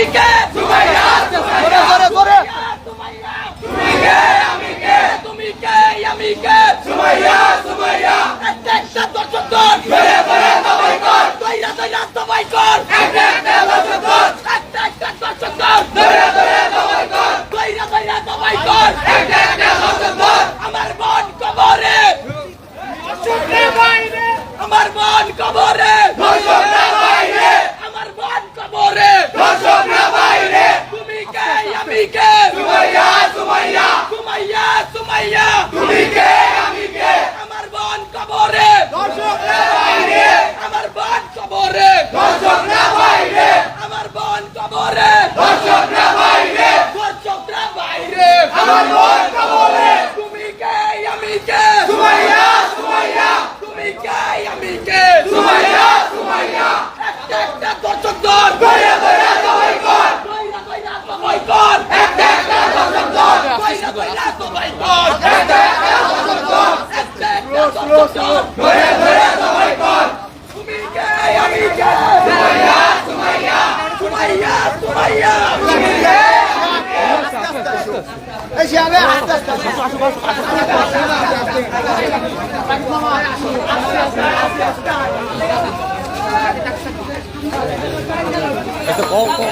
Enrique! Tumaiya! Tumike! কম কম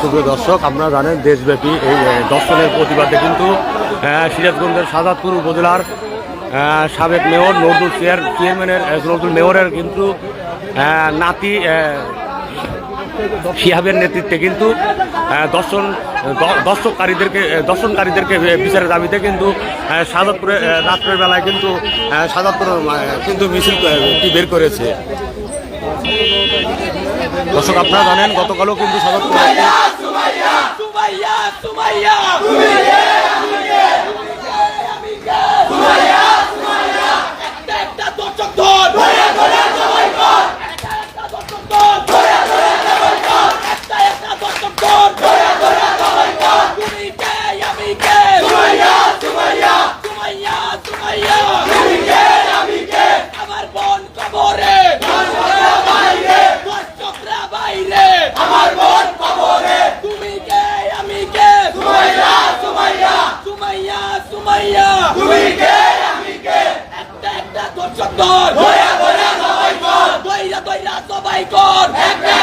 সুপ্রিয় দর্শক আপনারা জানেন দেশব্যাপী এই দর্শনের প্রতিবাদে কিন্তু সিরাজগঞ্জের সাজাদপুর উপজেলার সাবেক মেয়র নজরুল চেয়ার চেয়ারম্যানের নজরুল মেয়রের কিন্তু নাতি সিহাবের নেতৃত্বে কিন্তু দর্শন দর্শককারীদেরকে দর্শনকারীদেরকে বিচারের দাবিতে কিন্তু সাজাদপুরে রাত্রের বেলায় কিন্তু সাজাদপুর কিন্তু মিছিল বের করেছে। দর্শক আপনারা জানেন গতকালও কিন্তু স্বাগত মাইয়া। তুমি কে? আমি কে? একটা একটা দর্শক কর দয়া দয়া সবাই কর দয়া দয়া সবাই কর। একটা